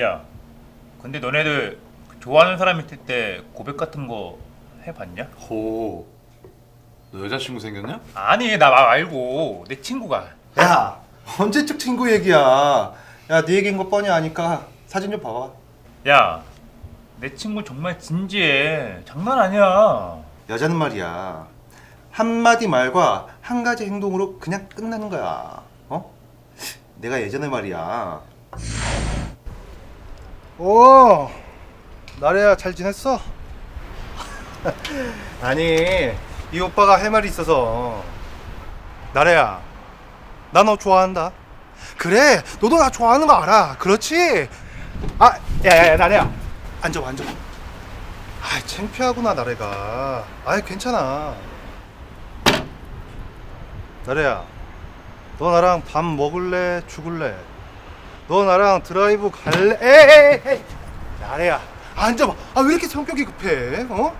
야, 근데 너네들 좋아하는 사람 있을 때 고백 같은 거 해봤냐? 호. 너 여자친구 생겼냐? 아니 나 말고 내 친구가 야 언제적 친구 얘기야 야 네 얘기인 거 뻔히 아니까 사진 좀 봐봐 야, 내 친구 정말 진지해 장난 아니야 여자는 말이야 한마디 말과 한 가지 행동으로 그냥 끝나는 거야 어? 내가 예전에 말이야 오 나래야 잘 지냈어? 아니 이 오빠가 할 말이 있어서. 나래야 나 너 좋아한다. 그래 너도 나 좋아하는 거 알아. 그렇지? 아 야 야 야 나래야. 앉아봐 앉아봐. 아 창피하구나 나래가. 아 괜찮아. 나래야 너 나랑 밥 먹을래 죽을래 너 나랑 드라이브 갈래? 에이 에이 에이 나래야 앉아봐. 아 왜 이렇게 성격이 급해? 어?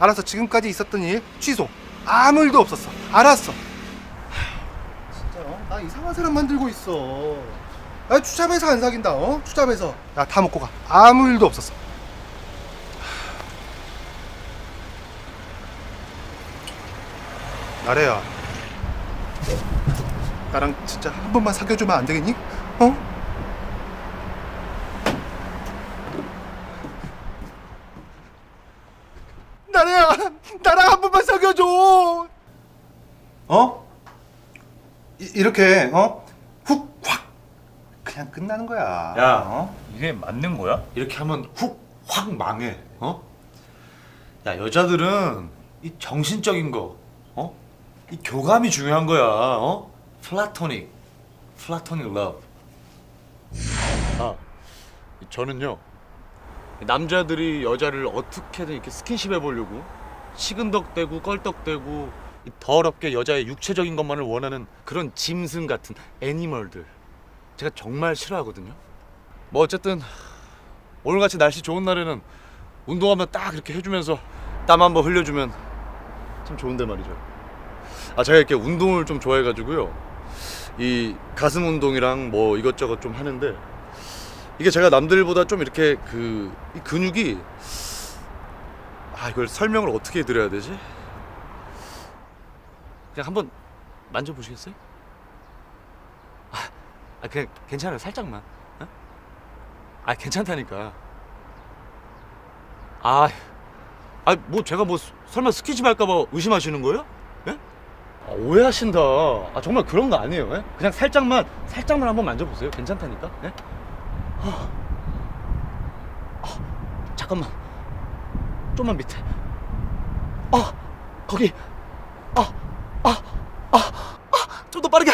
알았어 지금까지 있었던 일 취소. 아무 일도 없었어. 알았어. 진짜 어? 나 이상한 사람 만들고 있어. 아 추잡해서 안 사귄다 어? 추잡해서. 야 다 먹고 가. 아무 일도 없었어. 나래야 나랑 진짜 한 번만 사귀어주면 안 되겠니? 어? 나래야 나랑 한 번만 사귀어줘 어? 이, 이렇게 어? 훅 확 그냥 끝나는 거야 야. 어? 이게 맞는 거야? 이렇게 하면 훅 확 망해. 어? 야 여자들은 이 정신적인 거, 어? 이 교감이 중요한 거야. 어? 플라토닉, 플라토닉 러브. 아, 저는요. 남자들이 여자를 어떻게든 이렇게 스킨십 해보려고 시근덕대고 껄떡대고 이 더럽게 여자의 육체적인 것만을 원하는 그런 짐승 같은 애니멀들 제가 정말 싫어하거든요. 뭐 어쨌든 오늘같이 날씨 좋은 날에는 운동하면 딱 이렇게 해주면서 땀 한번 흘려주면 참 좋은데 말이죠. 아 제가 이렇게 운동을 좀 좋아해가지고요. 이 가슴 운동이랑 뭐 이것저것 좀 하는데 이게 제가 남들보다 좀 이렇게 그이 근육이 아 이걸 설명을 어떻게 해드려야 되지? 그냥 한번 만져보시겠어요? 아, 아 그냥 괜찮아요 살짝만. 어? 아 괜찮다니까. 아, 아 뭐 제가 뭐 설마 스킨십 할까봐 의심하시는 거예요? 예? 아, 오해하신다. 아 정말 그런 거 아니에요. 예? 그냥 살짝만 살짝만 한번 만져보세요. 괜찮다니까. 예? 아, 아, 잠깐만. 좀만 밑에. 아, 거기. 아, 아, 아, 아, 좀 더 빠르게.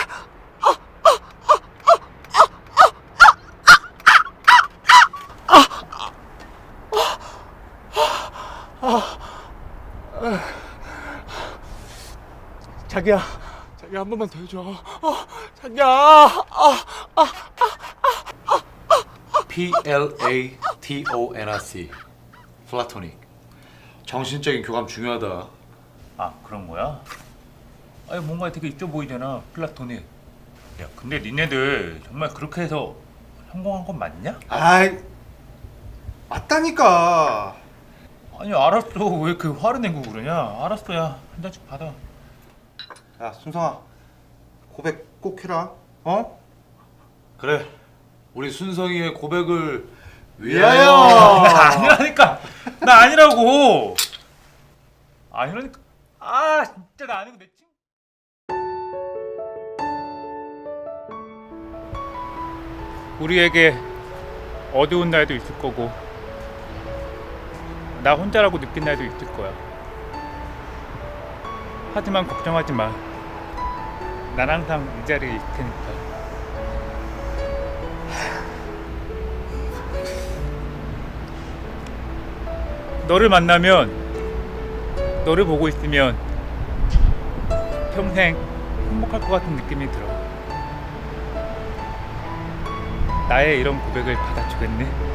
자기야, 자기야 한 번만 더 해줘. 어, 자기야. 아, P L A T O N R C. 플라토닉. 정신적인 교감 중요하다. 아 그런 거야? 아니 뭔가 되게 있어 보이잖아 플라토닉 야 근데 니네들 정말 그렇게 해서 성공한 건 맞냐? 아이 맞다니까 아니 알았어 왜 이렇게 화를 내고 그러냐 알았어 야한 잔씩 받아 야 순성아 고백 꼭 해라 어? 그래. 우리 순성이의 고백을 위하여! 나 아니라니까. 나 아니라고. 아니라니까 아 진짜 나 아니고 내 친구 우리에게 어두운 날도 있을 거고 나 혼자라고 느낀 날도 있을 거야. 하지만 걱정하지 마 난 항상 이 자리에 있을 테니까 너를 만나면 너를 보고 있으면 평생 행복할 것 같은 느낌이 들어. 나의 이런 고백을 받아주겠네.